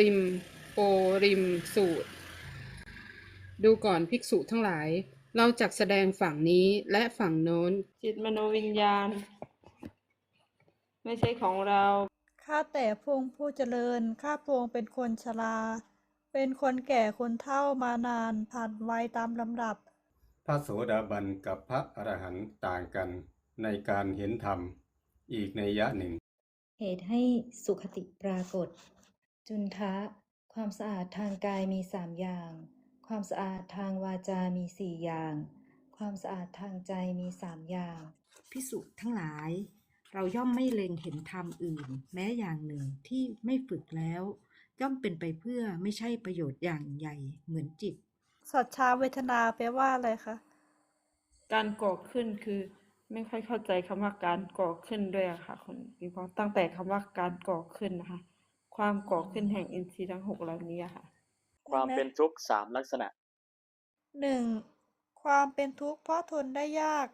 ริม โอริมสูตร ดูก่อนภิกษุทั้งหลาย เราจักแสดงฝั่งนี้และฝั่งโน้น จิตมโนวิญญาณ ไม่ใช่ของเรา ข้าแต่พระองค์ผู้เจริญ ข้าพระองค์เป็นคนชรา เป็นคนแก่คนเฒ่ามานานผ่านวัยตามลำดับ พระโสดาบันกับพระอรหันต์ต่างกันในการเห็นธรรม อีกในยยะหนึ่ง เหตุให้สุขติปรากฏ จุนทะ ความสะอาดทางกายมีสามอย่าง ความสะอาดทางวาจามีสี่อย่าง ความสะอาดทางใจมีสามอย่าง พิสุทั้งหลาย เราย่อมไม่เล็งเห็นธรรมอื่น แม้อย่างหนึ่งที่ไม่ฝึกแล้ว ย่อมเป็นไปเพื่อไม่ใช่ประโยชน์อย่างใหญ่เหมือนจิต สัจชาเวทนาแปลว่าอะไรคะ การก่อขึ้นคือไม่ค่อยเข้าใจคำว่าการก่อขึ้นด้วยอะค่ะคุณปิงปองตั้งแต่คำว่าการก่อขึ้นนะคะ ความก่อขึ้นแห่งอินทรีย์ทั้งหกเหล่านี้อะค่ะ ความเป็นทุกข์สามลักษณะหนึ่งความเป็นทุกข์เพราะทนได้ยาก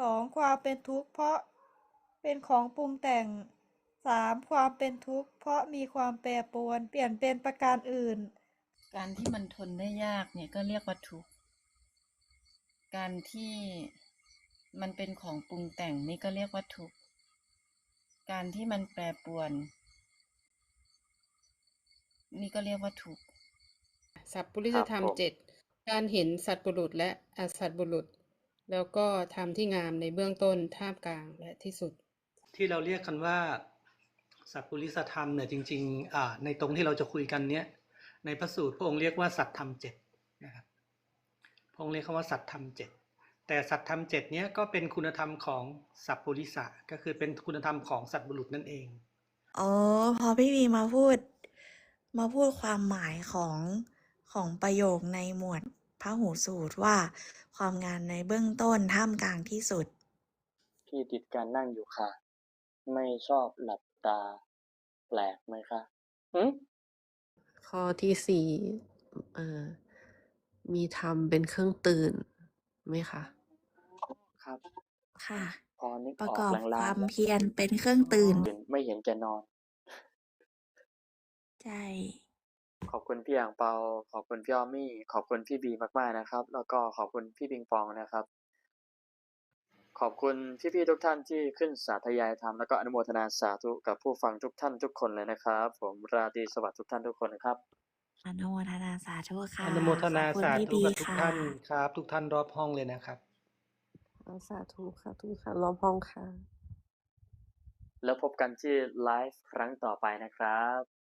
สองความเป็นทุกข์เพราะเป็นของปรุงแต่งสามความเป็นทุกข์เพราะมีความแปรปรวน เปลี่ยนเป็นประการอื่น การที่มันทนได้ยากเนี่ยก็เรียกว่าทุกข์การที่มันเป็นของปรุงแต่งนี่ก็เรียกว่าทุกข์การที่มันแปรปรวน นี่ก็เรียกว่าทุกข์สัพพุริสธรรมครับผมเจ็ดการเห็นสัตว์บุรุษและอสัตว์บุรุษ แล้วก็ทำที่งามในเบื้องต้นท่ามกลางและที่สุด ที่เราเรียกกันว่าสัพพุริสธรรมเนี่ยจริงๆอ่าในตรงที่เราจะคุยกันเนี้ยในพระสูตรพระองค์เรียกว่าสัตธรรมเจ็ดนะครับพระองค์เรียกคำว่าสัตธรรมเจ็ดแต่สัตธรรมเจ็ดเนี้ยก็เป็นคุณธรรมของสัพพุริสะก็คือเป็นคุณธรรมของสัตว์บุรุษนั่นเองอ๋อพอพี่วีมาพูด มาพูดความหมายของของประโยคในหมวดพระหูสูตรว่า ความงามในเบื้องต้นท่ามกลางที่สุดที่ติดการนั่งอยู่ค่ะ ไม่ชอบหลับตา แปลกไหมคะหืมข้อที่สี่เอ่อมีธรรมเป็นเครื่องตื่นไหมคะครับ ค่ะ พอนึกประออกกอบลางคๆวามแล้วเพียรเป็นเครื่องตื่นตื่นไม่เห็นแกนอน ใช่ ขอบคุณพี่อ่างเปา ขอบคุณพี่ออมมี่ ขอบคุณพี่บีมากๆนะครับ แล้วก็ขอบคุณพี่ปิงปองนะครับ ขอบคุณพี่ๆทุกท่านที่ขึ้นสาธยายธรรมแล้วก็อนุโมทนาสาธุกับผู้ฟังทุกท่านทุกคนเลยนะครับ ผมราตรีสวัสดิ์ทุกท่านทุกคนนะครับ อนุโมทนาสาธุค่ะอนุโมทนาขอบคุณสาพี่ธุบีกับทุกค่ะ ท่านครับ ทุกท่านรอบห้องเลยนะครับสาธุค่ะทุกค่ะล้อมห้องค่ะ แล้วพบกันที่ไลฟ์ครั้งต่อไปนะครับ